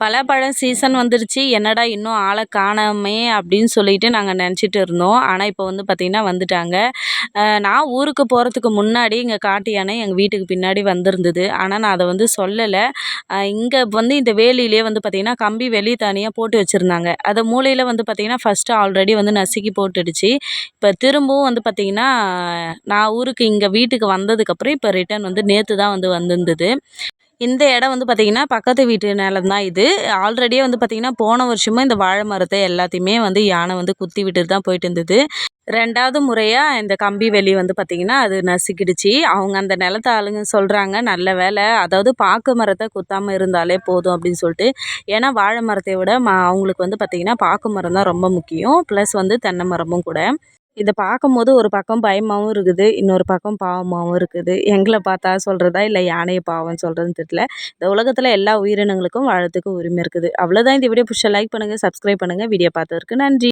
பலாப்பழம் சீசன் வந்துருச்சு. என்னடா இன்னும் ஆளை காணாமே அப்படின்னு சொல்லிட்டு நாங்கள் நினச்சிட்டு இருந்தோம். ஆனால் இப்போ வந்து பார்த்திங்கன்னா வந்துட்டாங்க. நான் ஊருக்கு போகிறதுக்கு முன்னாடி இங்கே காட்டு யானை எங்கள் வீட்டுக்கு பின்னாடி வந்திருந்தது. ஆனால் நான் அதை வந்து சொல்லலை. இங்கே வந்து இந்த வேலியிலே வந்து பார்த்திங்கன்னா கம்பி வெளி தனியாக போட்டு வச்சுருந்தாங்க. அதை மூலையில் வந்து பார்த்திங்கன்னா ஃபஸ்ட்டு ஆல்ரெடி வந்து நசுக்கி போட்டுடுச்சு. இப்போ திரும்பவும் வந்து பார்த்திங்கன்னா நான் ஊருக்கு இங்கே வீட்டுக்கு வந்ததுக்கப்புறம் இப்போ ரிட்டர்ன் வந்து நேற்று தான் வந்து வந்திருந்தது. இந்த இடம் வந்து பார்த்திங்கன்னா பக்கத்து வீட்டு நிலம் தான் இது. ஆல்ரெடியே வந்து பார்த்திங்கன்னா போன வருஷமும் இந்த வாழை மரத்தை எல்லாத்தையுமே வந்து யானை வந்து குத்தி விட்டுட்டு தான் போயிட்டு இருந்தது. ரெண்டாவது முறையாக இந்த கம்பி வெளி வந்து பார்த்திங்கன்னா அது நசுக்கிடுச்சு. அவங்க அந்த நிலத்தை ஆளுங்க சொல்கிறாங்க நல்ல வேலை. அதாவது பாக்கு மரத்தை குத்தாமல் இருந்தாலே போதும் அப்படின்னு சொல்லிட்டு. ஏன்னா வாழை மரத்தை விட மா அவங்களுக்கு வந்து பார்த்திங்கன்னா பாக்கு மரம் தான் ரொம்ப முக்கியம். ப்ளஸ் வந்து தென்னை மரமும் கூட. இதை பார்க்கும்போது ஒரு பக்கம் பயமாகவும் இருக்குது இன்னொரு பக்கம் பாவமாகவும் இருக்குது. எங்களை பார்த்தா சொல்கிறதா இல்லை யானையை பாவம் சொல்கிறதுன்னு தெரியல. இந்த உலகத்தில் எல்லா உயிரினங்களுக்கும் வாழறதுக்கு உரிமை இருக்குது. அவ்வளோதான் இந்த வீடியோ பிடிச்ச லைக் பண்ணுங்கள் சப்ஸ்கிரைப் பண்ணுங்கள் வீடியோ பார்த்ததற்கு நன்றி.